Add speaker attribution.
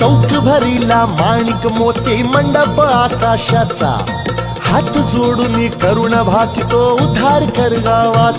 Speaker 1: चौक भरीला माणिक मोती मंडप आकाशाचा. हात जोडून करुण भाकी तो उद्धार कर गावाचा.